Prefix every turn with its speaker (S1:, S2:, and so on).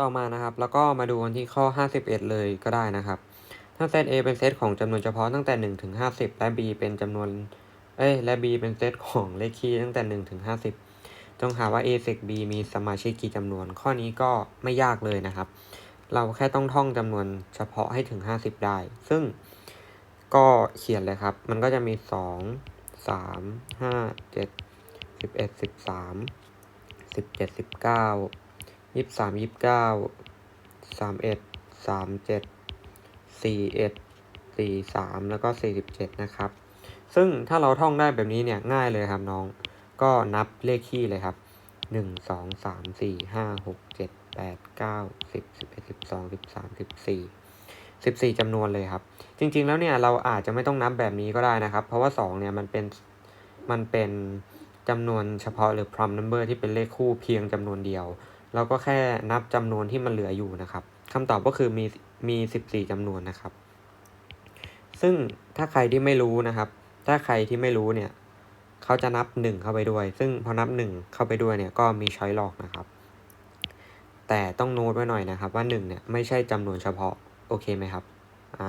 S1: ต่อมานะครับ แล้วก็มาดูกันที่ข้อ 51 เลยก็ได้นะครับ ถ้าเซต A เป็นเซตของจำนวนเฉพาะตั้งแต่ 1 ถึง 50 และ B เป็นจำนวน เอ้ย และ B เป็นเซตของเลขคี่ตั้งแต่ 1 ถึง 50 จงหาว่า A เซก B มีสมาชิกกี่จำนวน ข้อนี้ก็ไม่ยากเลยนะครับ เราแค่ต้องท่องจำนวนเฉพาะให้ถึง 50 ได้ ซึ่งก็เขียนเลยครับ มันก็จะมี 2 3 5 7 11 13 17 19 ยี่สิบสามยี่สิบเก้าสามเอ็ดสามเจ็ดสี่เอ็ดสี่สามแล้วก็สี่สิบเจ็ดนะครับ ซึ่งถ้าเราท่องได้แบบนี้เนี่ยง่ายเลยครับน้อง ก็นับเลขคี่เลยครับหนึ่งสองสามสี่ห้าหกเจ็ดแปดเก้าสิบสิบเอ็ดสิบสองสิบสามสิบสี่สิบสี่จำนวนเลยครับ จริง ๆ แล้วเนี่ยเราอาจจะไม่ต้องนับแบบนี้ก็ได้นะครับ เพราะว่าสองเนี่ยมันเป็นมันเป็นจำนวนเฉพาะหรือ prime number ที่เป็นเลขคู่เพียงจำนวนเดียว เราก็แค่นับจำนวนที่มันเหลืออยู่นะครับคำตอบก็คือมีมีสิบสี่จำนวนนะครับ ซึ่งถ้าใครที่ไม่รู้นะครับ ถ้าใครที่ไม่รู้เนี่ยเขาจะนับหนึ่งเข้าไปด้วย ซึ่งพอนับหนึ่งเข้าไปด้วยเนี่ยก็มีช้อยหลอกนะครับ แต่ต้องโน้ตไว้หน่อยนะครับว่าหนึ่งเนี่ยไม่ใช่จำนวนเฉพาะ โอเคไหมครับ อ่า